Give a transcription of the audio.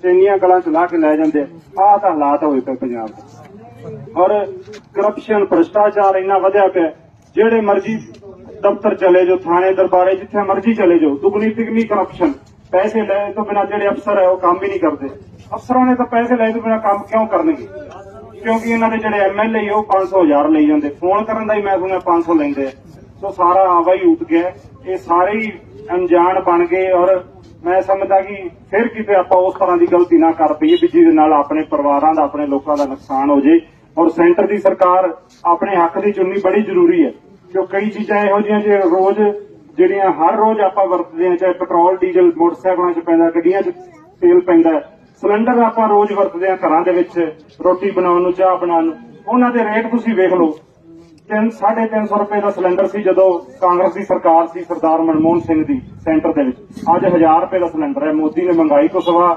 ਵਿੱਚ ਇੰਨੀਆਂ ਗਲਾਂ ਚਲਾ ਕੇ ਲੈ ਜਾਂਦੇ, ਆਹ ਤਾਂ ਹਾਲਾਤ ਹੋਏ ਪਏ ਪੰਜਾਬ ਦੇ। ਔਰ ਕਰਪਸ਼ਨ ਭ੍ਰਿਸ਼ਟਾਚਾਰ ਇੰਨਾ ਵਧਿਆ ਪਿਆ, ਜਿਹੜੇ ਮਰਜ਼ੀ ਦਫ਼ਤਰ ਚਲੇ ਜਾਓ, ਥਾਣੇ, ਦਰਬਾਰੇ, ਜਿੱਥੇ ਮਰਜ਼ੀ ਚਲੇ ਜਾਓ ਦੁਗਣੀ ਤਿਗਣੀ ਕਰਪਸ਼ਨ ਪੈਸੇ ਲੈ ਤੋਂ ਬਿਨਾਂ ਜਿਹੜੇ ਅਫਸਰ ਹੈ, ਉਹ ਕੰਮ ਹੀ ਨਹੀਂ ਕਰਦੇ। ਅਫਸਰਾਂ ਨੇ ਤਾਂ ਪੈਸੇ ਲੈ ਤੋਂ ਬਿਨਾਂ ਕੰਮ ਕਿਉਂ ਕਰਨਗੇ? ਕਿਉਂਕਿ ਇਹਨਾਂ ਦੇ ਜਿਹੜੇ ਐਮਐਲਏ ਉਹ 500 ਹਜ਼ਾਰ ਲਈ ਜਾਂਦੇ। ਫੋਨ ਕਰਨ ਦਾ ਹੀ ਮੈਂ ਸੁਣਿਆ 500 ਲੈਂਦੇ ਸੋ ਸਾਰਾ ਆਵਾ ਹੀ ਉਤ ਗਿਆ। ਇਹ ਸਾਰੇ ਹੀ ਅਣਜਾਣ ਬਣ ਗਏ ਔਰ ਮੈਂ ਸਮਝਦਾ ਕਿ ਫਿਰ ਕਿਤੇ ਆਪਾਂ ਉਸ ਤਰ੍ਹਾਂ ਦੀ ਗਲਤੀ ਨਾ ਕਰ ਪਈਏ ਵੀ ਜਿਹਦੇ ਨਾਲ ਆਪਣੇ ਪਰਿਵਾਰਾਂ ਦਾ, ਆਪਣੇ ਲੋਕਾਂ ਦਾ ਨੁਕਸਾਨ ਹੋ ਜੇ। ਔਰ ਸੈਂਟਰ ਦੀ ਸਰਕਾਰ ਆਪਣੇ ਹੱਕ ਦੀ ਚੁਣਨੀ ਬੜੀ ਜ਼ਰੂਰੀ ਹੈ, ਕਿਉਂ ਕਈ ਚੀਜ਼ਾਂ ਇਹੋ ਜਿਹੀਆਂ ਜੇ ਰੋਜ਼, ਜਿਹੜੀਆਂ ਹਰ ਰੋਜ਼ ਆਪਾਂ ਵਰਤਦੇ ਹਾਂ, ਚਾਹੇ ਪੈਟਰੋਲ, ਡੀਜ਼ਲ, ਮੋਟਰਸਾਈਕਲਾਂ 'ਚ ਪੈਂਦਾ, ਗੱਡੀਆਂ 'ਚ ਤੇਲ ਪੈਂਦਾ, ਸਿਲੰਡਰ ਆਪਾਂ ਰੋਜ਼ ਵਰਤਦੇ ਹਾਂ ਘਰਾਂ ਦੇ ਵਿੱਚ, ਰੋਟੀ ਬਣਾਉਣ ਨੂੰ, ਚਾਹ ਬਣਾਉਣ ਨੂੰ। ਉਹਨਾਂ ਦੇ ਰੇਟ ਤੁਸੀਂ ਵੇਖ ਲਓ ਤਿੰਨ 350 ਰੁਪਏ ਦਾ ਸਿਲੰਡਰ ਸੀ ਜਦੋਂ ਕਾਂਗਰਸ ਦੀ ਸਰਕਾਰ ਸੀ ਸਰਦਾਰ ਮਨਮੋਹਨ ਸਿੰਘ ਦੀ ਸੈਂਟਰ ਦੇ ਵਿੱਚ। ਅੱਜ 1000 ਰੁਪਏ ਦਾ ਸਿਲੰਡਰ ਹੈ। ਮੋਦੀ ਨੇ ਮਹਿੰਗਾਈ ਤੋਂ ਸਵਾ